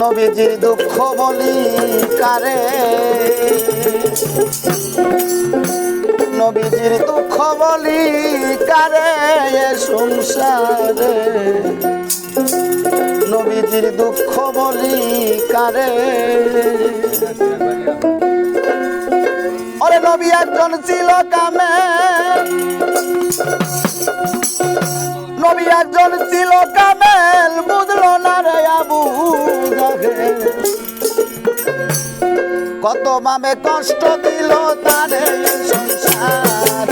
নবীজির দুঃখ বলি কারে? নবীজির দুঃখ বলি কারে সংসারে? নবীজির দুঃখ বলি কারে? ওরে নবী একজন ছিল কামে। কত মামে কষ্ট দিল তারে সংসার।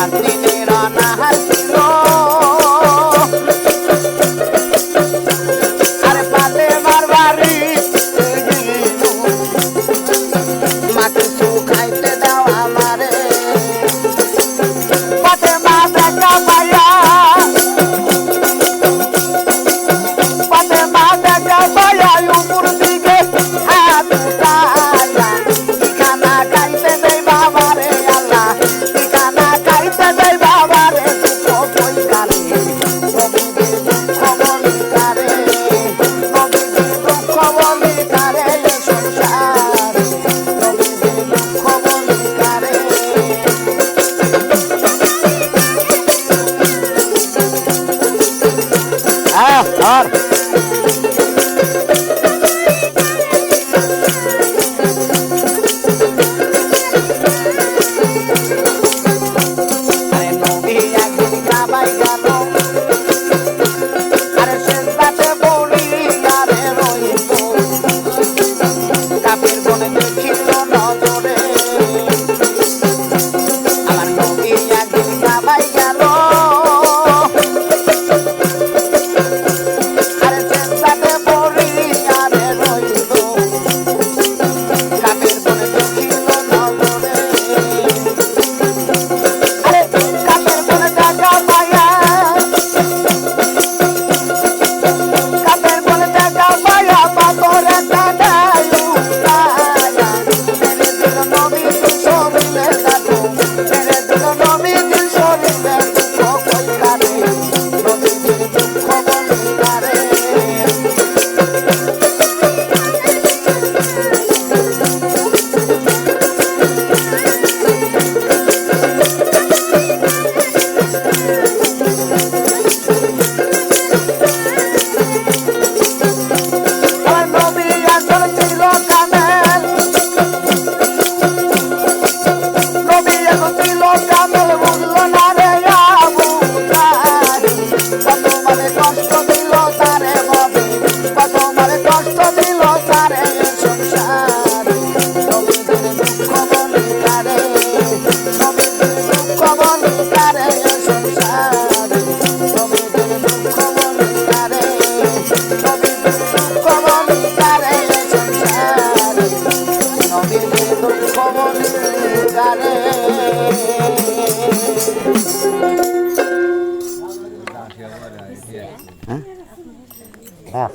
cantar. হ্যাঁ, আর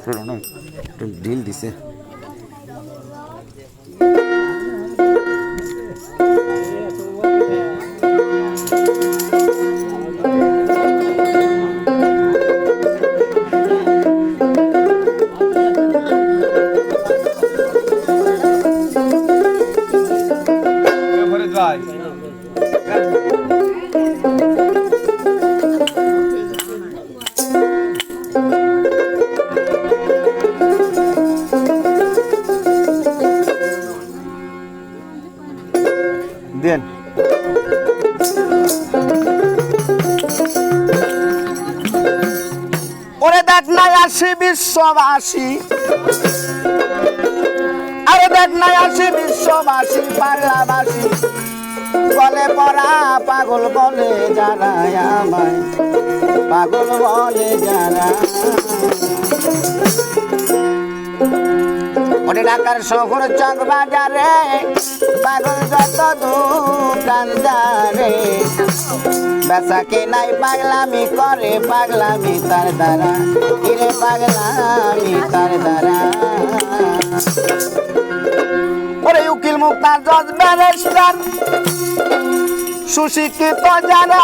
পুরনো একটু দিছে দেন। ওরে দেখ নাই আসি বিশ্ববাসী। আরে দেখ নাই আসি বিশ্ববাসী পাল্লাবাসী বলে পড়া পাগল বলে যারা আমায়। পাগল বলে যারা ওরে ঢাকার শহর চক বাজারে পাগল যত দোকানদারে বেচা কে নাই পাগলামি করে, পাগলামি তার দ্বারা। কিরে পাগলামি তার দ্বারা। ওরে উকিল মুক্তার জজ ব্যারিস্টার, সুশিক্ষিত যারা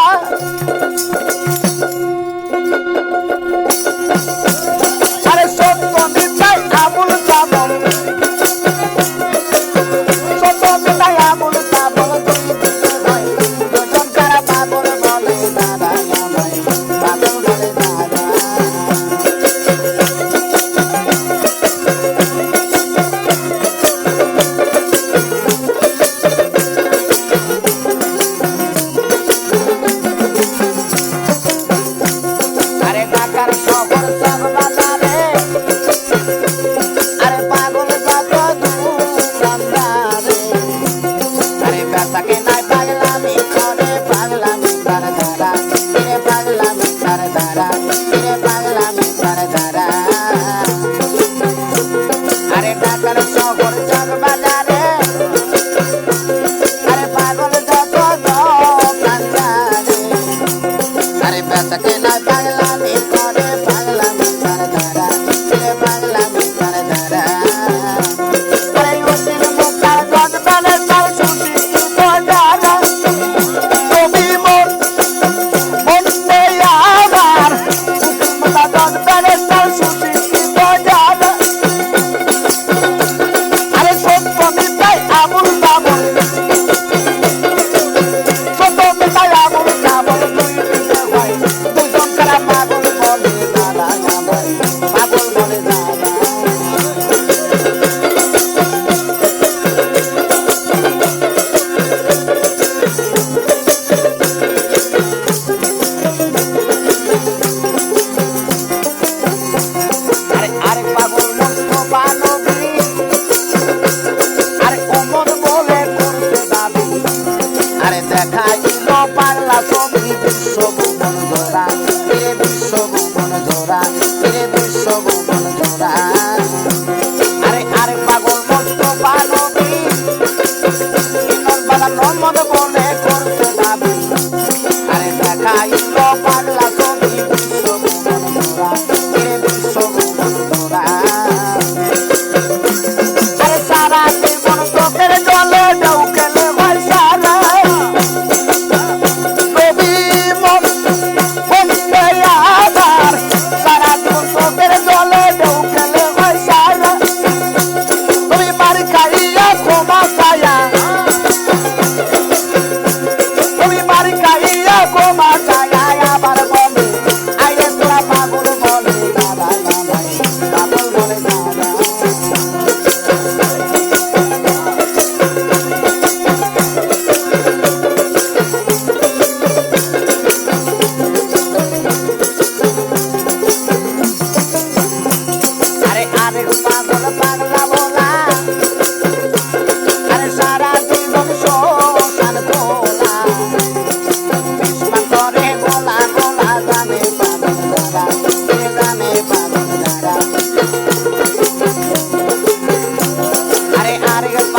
Arigato.